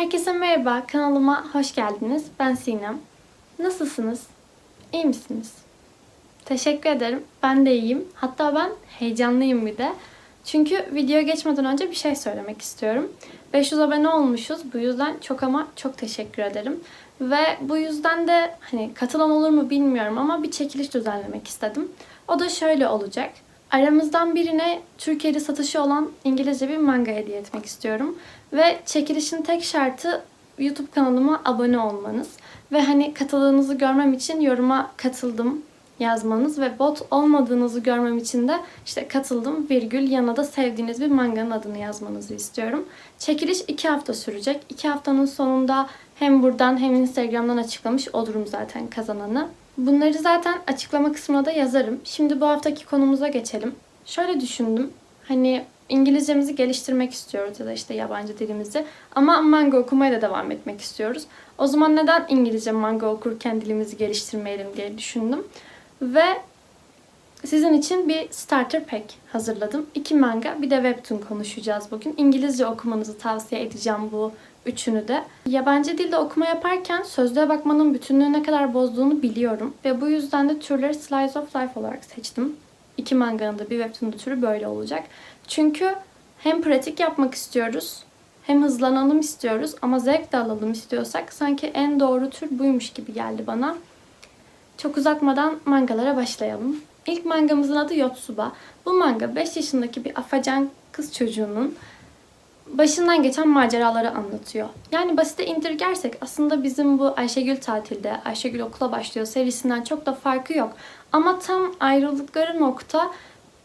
Herkese merhaba, kanalıma hoş geldiniz. Ben Sinem. Nasılsınız? İyi misiniz? Teşekkür ederim. Ben de iyiyim. Hatta ben heyecanlıyım bir de. Çünkü videoya geçmeden önce bir şey söylemek istiyorum. 500 abone olmuşuz. Bu yüzden çok ama çok teşekkür ederim. Ve bu yüzden de hani katılan olur mu bilmiyorum ama bir çekiliş düzenlemek istedim. O da şöyle olacak. Aramızdan birine Türkiye'de satışı olan İngilizce bir manga hediye etmek istiyorum. Ve çekilişin tek şartı YouTube kanalıma abone olmanız. Ve hani katıldığınızı görmem için yoruma katıldım yazmanız ve bot olmadığınızı görmem için de işte katıldım virgül yanına da sevdiğiniz bir manganın adını yazmanızı istiyorum. Çekiliş 2 hafta sürecek. 2 haftanın sonunda hem buradan hem Instagram'dan açıklamış olurum zaten kazananı. Bunları zaten açıklama kısmına da yazarım. Şimdi bu haftaki konumuza geçelim. Şöyle düşündüm. Hani İngilizcemizi geliştirmek istiyoruz ya da işte yabancı dilimizi. Ama manga okumaya da devam etmek istiyoruz. O zaman neden İngilizce manga okurken dilimizi geliştirmeyelim diye düşündüm. Ve sizin için bir starter pack hazırladım. İki manga, bir de webtoon konuşacağız bugün. İngilizce okumanızı tavsiye edeceğim bu üçünü de. Yabancı dilde okuma yaparken sözlüğe bakmanın bütünlüğü ne kadar bozduğunu biliyorum. Ve bu yüzden de türleri Slice of Life olarak seçtim. İki manganın da bir webtoon'da türü böyle olacak. Çünkü hem pratik yapmak istiyoruz, hem hızlanalım istiyoruz ama zevk de alalım istiyorsak sanki en doğru tür buymuş gibi geldi bana. Çok uzatmadan mangalara başlayalım. İlk mangamızın adı Yotsuba. Bu manga 5 yaşındaki bir afacan kız çocuğunun başından geçen maceraları anlatıyor. Yani basite indirgersek aslında bizim bu Ayşegül tatilde, Ayşegül okula başlıyor serisinden çok da farkı yok. Ama tam ayrıldıkları nokta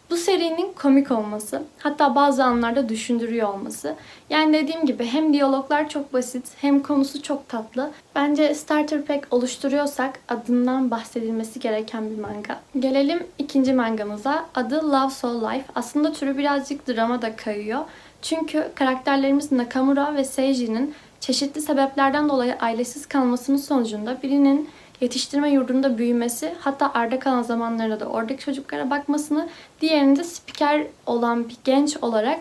bu serinin komik olması, hatta bazı anlarda düşündürüyor olması. Yani dediğim gibi hem diyaloglar çok basit, hem konusu çok tatlı. Bence starter pack oluşturuyorsak adından bahsedilmesi gereken bir manga. Gelelim ikinci mangamıza. Adı Love Soul Life. Aslında türü birazcık drama da kayıyor. Çünkü karakterlerimiz Nakamura ve Seiji'nin çeşitli sebeplerden dolayı ailesiz kalmasının sonucunda birinin yetiştirme yurdunda büyümesi, hatta arda kalan zamanlarında da oradaki çocuklara bakmasını, diğerinde spiker olan bir genç olarak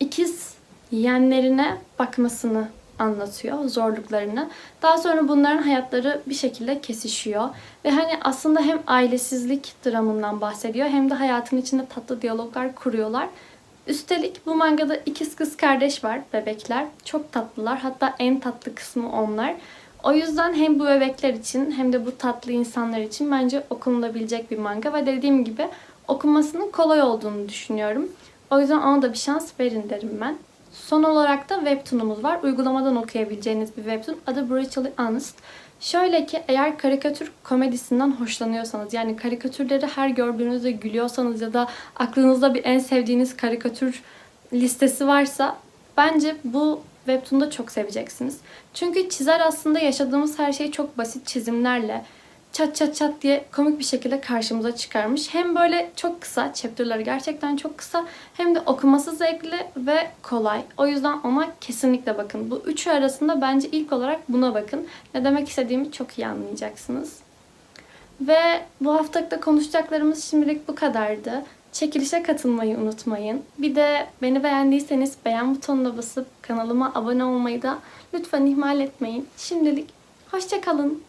ikiz yeğenlerine bakmasını anlatıyor, zorluklarını. Daha sonra bunların hayatları bir şekilde kesişiyor. Ve hani aslında hem ailesizlik dramından bahsediyor hem de hayatın içinde tatlı diyaloglar kuruyorlar. Üstelik bu mangada ikiz kız kardeş var, bebekler. Çok tatlılar. Hatta en tatlı kısmı onlar. O yüzden hem bu bebekler için hem de bu tatlı insanlar için bence okunulabilecek bir manga ve dediğim gibi okunmasının kolay olduğunu düşünüyorum. O yüzden ona da bir şans verin derim ben. Son olarak da webtoon'umuz var. Uygulamadan okuyabileceğiniz bir webtoon. Adı Brutally Honest. Şöyle ki eğer karikatür komedisinden hoşlanıyorsanız yani karikatürleri her gördüğünüzde gülüyorsanız ya da aklınızda bir en sevdiğiniz karikatür listesi varsa bence bu Webtoon'u da çok seveceksiniz. Çünkü çizer aslında yaşadığımız her şeyi çok basit çizimlerle çat çat çat diye komik bir şekilde karşımıza çıkarmış. Hem böyle çok kısa, chapter'ları gerçekten çok kısa hem de okuması zevkli ve kolay. O yüzden ona kesinlikle bakın. Bu üçü arasında bence ilk olarak buna bakın. Ne demek istediğimi çok iyi anlayacaksınız. Ve bu haftalıkta konuşacaklarımız şimdilik bu kadardı. Çekilişe katılmayı unutmayın. Bir de beni beğendiyseniz beğen butonuna basıp kanalıma abone olmayı da lütfen ihmal etmeyin. Şimdilik hoşçakalın.